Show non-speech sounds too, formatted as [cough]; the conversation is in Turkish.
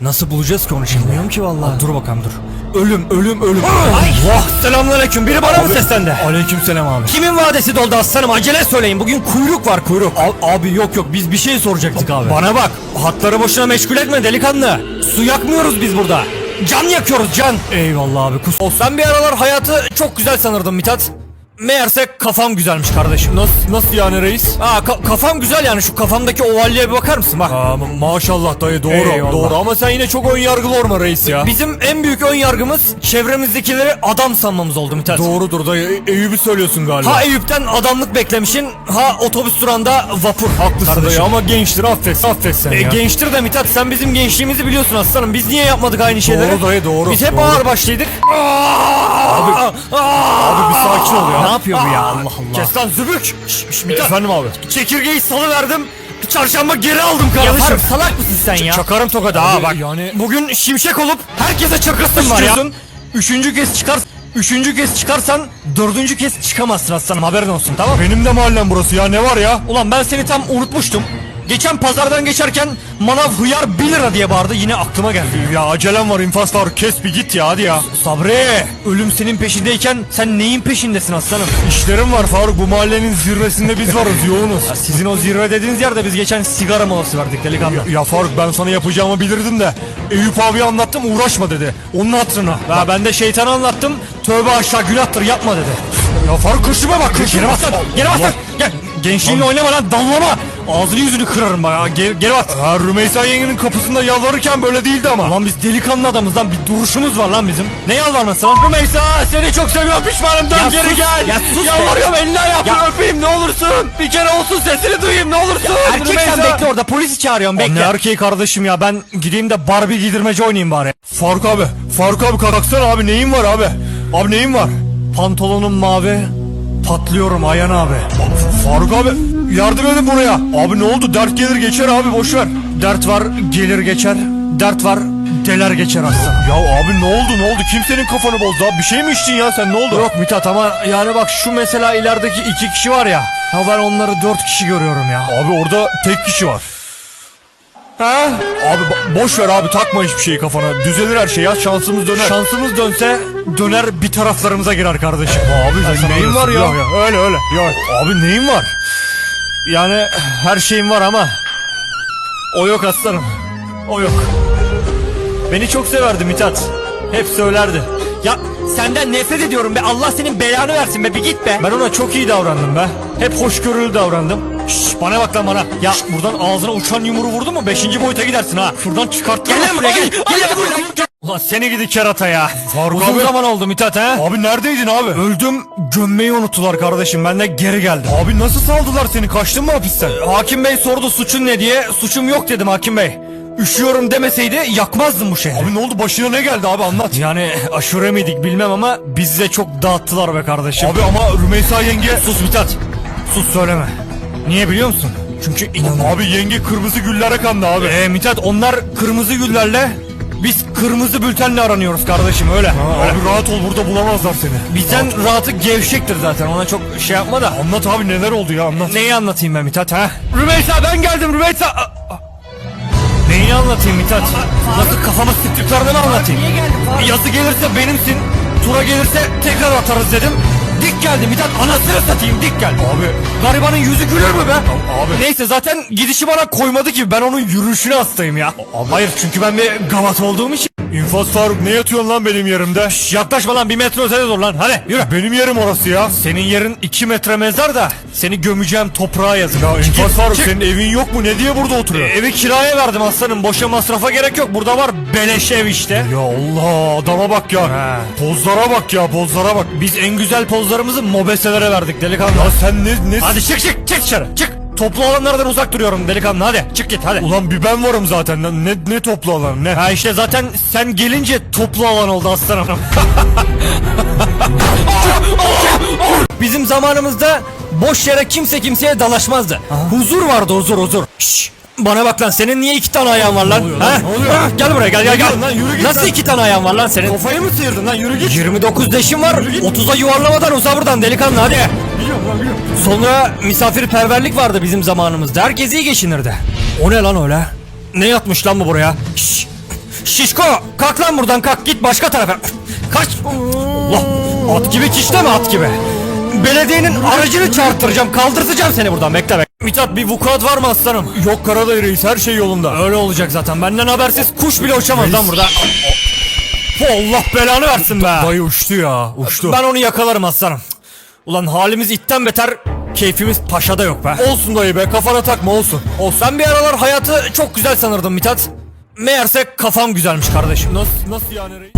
Nasıl bulacağız ki onu şimdi? Bilmiyorum ki vallahi. dur bakalım dur. Ölüm ölüm ölüm. Allah selamünaleyküm. Biri bana mı seslendi? Aleyküm selam abi. Kimin vadesi doldu aslanım? Acele söyleyin. Bugün kuyruk var kuyruk. abi yok yok biz bir şey soracaktık abi. Bana bak. Hatları boşuna meşgul etme delikanlı. Su yakmıyoruz biz burada. Can yakıyoruz can. Eyvallah abi kus. Ben bir aralar hayatı çok güzel sanırdım Mithat. Meğerse kafam güzelmiş kardeşim. Nasıl nasıl yani reis? Aa ka- kafam güzel yani şu kafamdaki ovalliğe bir bakar mısın bak. Aa, maşallah dayı doğru Eyvallah. doğru ama sen yine çok ön yargılı olma reis ya. Bizim en büyük ön yargımız çevremizdekileri adam sanmamız oldu Mithat. Doğrudur dayı. E- Eyüp'ü söylüyorsun galiba. Ha Eyüp'ten adamlık beklemişin ha otobüs durağında vapur. Haklısın dayı ama gençtir affet. Affet sen E, ya. gençtir de Mithat sen bizim gençliğimizi biliyorsun aslanım. Biz niye yapmadık aynı şeyleri? Doğru dayı, doğru, Biz hep doğru. ağır başlıydık. Abi, Abi bir sakin ol ya. Ne yapıyor bu ya Allah Allah. Kes lan zübük. Şş. Efendim abi. Çekirgeyi salıverdim. Çarşamba geri aldım kardeşim. Yaparım. salak mısın sen ya? Çakarım tokadı ha bak. yani- Bugün şimşek olup herkese çakırsın var ya. Üçüncü kez çıkar. Üçüncü kez çıkarsan dördüncü kez çıkamazsın aslanım haberin olsun tamam? Benim de mahallem burası ya ne var ya? Ulan ben seni tam unutmuştum. Geçen pazardan geçerken manav hıyar 1 lira diye bağırdı yine aklıma geldi. Ya acelem var infaz var kes bir git ya hadi ya. Sabri ölüm senin peşindeyken sen neyin peşindesin aslanım? İşlerim var Faruk bu mahallenin zirvesinde biz varız yoğunuz. Ya sizin o zirve dediğiniz yerde biz geçen sigara molası verdik delikanlı. Ya Faruk ben sana yapacağımı bilirdim de Eyüp abi anlattım uğraşma dedi. Onun hatırına. Ya ben de şeytanı anlattım. Tövbe aşağı günahtır yapma dedi. Ya Faruk kışıma bak Geri kışıma bas lan. Geri lan. Gel. Gençliğinle oynama lan dallama. Ağzını yüzünü kırarım bak. ya. Geri, geri bas. Ha Rümeysa yengenin kapısında yalvarırken böyle değildi ama. Lan biz delikanlı adamız lan. Bir duruşumuz var lan bizim. Ne yalvarması lan? Rümeysa seni çok seviyorum pişmanım. Dön Ya geri sus, gel. ya sus be. Yalvarıyorum elini ayağını öpeyim ne olursun. Bir kere olsun sesini duyayım ne olursun. erkek sen Rümeysa. bekle orada polisi çağırıyorum bekle. Ne erkeği kardeşim ya ben gideyim de Barbie giydirmece oynayayım bari. Faruk abi. Faruk abi kalksana abi neyin var abi? Abi neyin var? Pantolonum mavi. Patlıyorum Ayhan abi. Faruk abi yardım edin buraya. Abi ne oldu dert gelir geçer abi boş ver. Dert var gelir geçer. Dert var deler geçer aslanım. Ya abi ne oldu ne oldu kimsenin kafanı bozdu abi bir şey mi içtin ya sen ne oldu? Yok Mithat ama yani bak şu mesela ilerideki iki kişi var ya. Ya ben onları dört kişi görüyorum ya. Abi orada tek kişi var. Ha? Abi bo- boş ver abi takma hiçbir şeyi kafana. Düzelir her şey ya şansımız döner. Şansımız dönse döner bir taraflarımıza girer kardeşim. Abi Sen senin neyin var ya? Yok, yok, öyle öyle. Yok. Abi neyin var? Yani her şeyim var ama o yok aslanım. O yok. Beni çok severdi Mithat. Hep söylerdi. Ya senden nefret ediyorum be. Allah senin belanı versin be. Bir git be. Ben ona çok iyi davrandım be. Hep hoşgörülü davrandım. Şşş bana bak lan bana. Ya buradan ağzına uçan yumruğu vurdun mu? Beşinci boyuta gidersin ha. Şuradan çıkart. Gel lan buraya gel. Gel lan buraya. Ulan seni gidi kerata ya. Faruk Uzun abi. zaman oldu Mithat ha. Abi neredeydin abi? Öldüm gömmeyi unuttular kardeşim. Ben de geri geldim. Abi nasıl saldılar seni kaçtın mı hapisten? Hakim bey sordu suçun ne diye. Suçum yok dedim hakim bey. Üşüyorum demeseydi yakmazdım bu şehri. Abi ne oldu başına ne geldi abi anlat. Yani aşure miydik bilmem ama bize çok dağıttılar be kardeşim. Abi ama Rümeysa yenge... sus Mithat. Sus söyleme. Niye biliyor musun? Çünkü inanıyorum. Abi yenge kırmızı güllere kandı abi. Ee, Mithat onlar kırmızı güllerle biz kırmızı bültenle aranıyoruz kardeşim öyle. Ha, öyle. Abi rahat ol burada bulamazlar seni. Bizden rahatı gevşektir zaten ona çok şey yapma da. Anlat abi neler oldu ya anlat. Neyi anlatayım ben Mithat ha? Rümeysa ben geldim Rümeysa. Aa, aa. Neyini anlatayım Mithat? Nasıl kafama sıktıklarını mı anlatayım? Yazı gelirse benimsin, tura gelirse tekrar atarız dedim. Dik geldi Mithat anasını satayım dik geldi. Abi Garibanın yüzü gülür mü be? abi. Neyse zaten gidişi bana koymadı ki ben onun yürüyüşüne hastayım ya. Hayır çünkü ben bir gavat olduğum için. İnfaz Faruk ne yatıyorsun lan benim yerimde? Şş, yaklaşma lan bir metre ötede dur lan hadi yürü. Benim yerim orası ya. Senin yerin iki metre mezar da seni gömeceğim toprağa yazık. Ya Çık, İnfaz Faruk çık. senin evin yok mu? Ne diye burada oturuyor? Evi kiraya verdim aslanım. Boşa masrafa gerek yok. Burada var beleş ev işte. Ya Allah adama bak ya. Ha. Pozlara bak ya pozlara bak. Biz en güzel pozlarımızı mobeselere verdik delikanlı. Ya sen ne ne Hadi çık çık çık dışarı çık. Toplu alanlardan uzak duruyorum delikanlı hadi çık git hadi. Ulan bir ben varım zaten. lan. Ne ne toplu alan ne? Ha işte zaten sen gelince toplu alan oldu aslanım. [laughs] Bizim zamanımızda boş yere kimse kimseye dalaşmazdı. Huzur vardı huzur huzur. Şşş. Bana bak lan senin niye iki tane ayağın var lan? oluyor Ha? lan? Ne oluyor? Ha, Gel buraya gel gel gel. Yürü lan, yürü git Nasıl lan. iki tane ayağın var lan senin? Kafayı mı sıyırdın lan yürü git. 29 deşim var. 30'a yuvarlamadan uza buradan delikanlı hadi. Biliyorum lan biliyorum. Sonra misafirperverlik vardı bizim zamanımızda. Herkes iyi geçinirdi. O ne lan öyle? Ne yatmış lan bu buraya? Şşş. Şişko kalk lan buradan kalk git başka tarafa. Kaç. Allah at gibi kişleme at gibi. Belediyenin aracını çarptıracağım kaldırtacağım seni buradan bekle bekle. Mithat bir vukuat var mı aslanım? Yok Karadayı Reis her şey yolunda. Öyle olacak zaten benden habersiz kuş bile uçamaz lan burada. Allah belanı versin be. Dayı uçtu ya uçtu. Ben onu yakalarım aslanım. Ulan halimiz itten beter, keyfimiz paşada yok be. Olsun dayı be kafana takma olsun. Olsun. Ben bir aralar hayatı çok güzel sanırdım Mithat. Meğerse kafam güzelmiş kardeşim. Nasıl, nasıl yani reis?